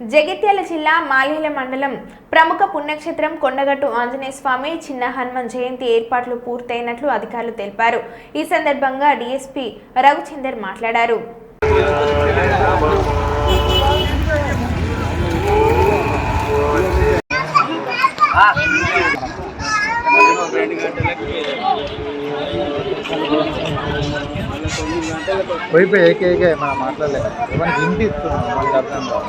జగిత్యాల జిల్లా మాలేల మండలం ప్రముఖ పుణ్యక్షేత్రం కొండగట్టు ఆంజనేయ స్వామి చిన్న హనుమాన్ జయంతి ఏర్పాట్లు పూర్తయినట్లు అధికారులు తెలిపారు. ఈ సందర్భంగా డీఎస్పీ రఘుచందర్ మాట్లాడారు. పోయిపోయి ఏకే మనం మాట్లాడలేదు? ఏమైనా ఇంటి ఇస్తున్నాం మనకి అర్థం కాదు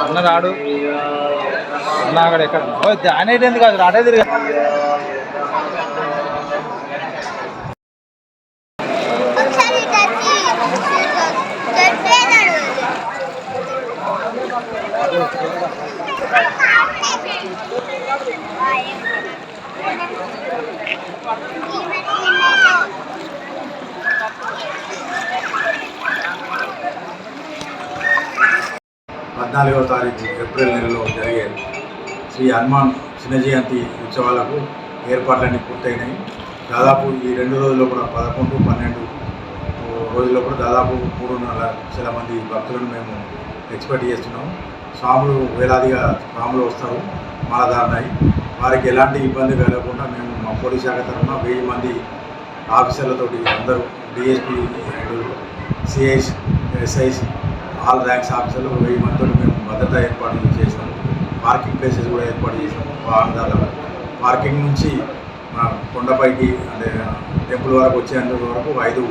అన్న రాడు అన్న అక్కడ ఎక్కడ? ఓ, అనేది ఎందుకు కాదు రాడే తిరిగా. ఒకసారి టర్కీ పద్నాలుగవ తారీఖు ఏప్రిల్ నెలలో జరిగే శ్రీ హనుమాన్ చిన్న జయంతి ఉత్సవాలకు ఏర్పాట్లన్నీ పూర్తయినాయి. దాదాపు ఈ రెండు రోజుల్లో కూడా పదకొండు పన్నెండు రోజుల్లో కూడా దాదాపు మూడున్నర లక్షల మంది భక్తులను మేము ఎక్స్పెక్ట్ చేస్తున్నాము స్వాములు వేలాదిగా స్వాములు వస్తారు మాలధారణాయి వారికి ఎలాంటి ఇబ్బంది కలగకుండా మేము మా పోలీస్ శాఖ తరఫున వెయ్యి మంది ఆఫీసర్లతోటి అందరూ DSP and CIs SIs all ranks ఆఫీసర్లు వెయ్యి మందితో మేము భద్రత ఏర్పాట్లు చేసాము పార్కింగ్ ప్లేసెస్ కూడా ఏర్పాటు చేసాము వాహనదారుల పార్కింగ్ నుంచి మన కొండపైకి అంటే టెంపుల్ వరకు వచ్చేందుకు వరకు ఐదు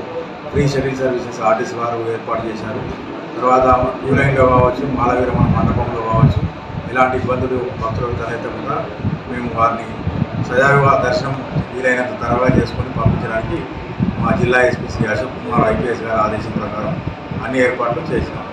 ఫ్రీ షటిల్ సర్వీసెస్ ఆర్టీసీ వారు ఏర్పాటు చేశారు. తర్వాత క్యూ లైన్లో కావచ్చు మాలవీరమణ మండపంలో కావచ్చు ఇలాంటి ఇబ్బందులు భక్తులకు తలెత్తకుండా మేము వారిని సజావుగా దర్శనం వీలైనంత త్వరగా చేసుకొని పంపించడానికి మా జిల్లా ఎస్పీ శ్రీ అశోక్ కుమార్ ఐపీఎస్ గారి ఆదేశం ప్రకారం అన్ని ఏర్పాట్లు చేసినాం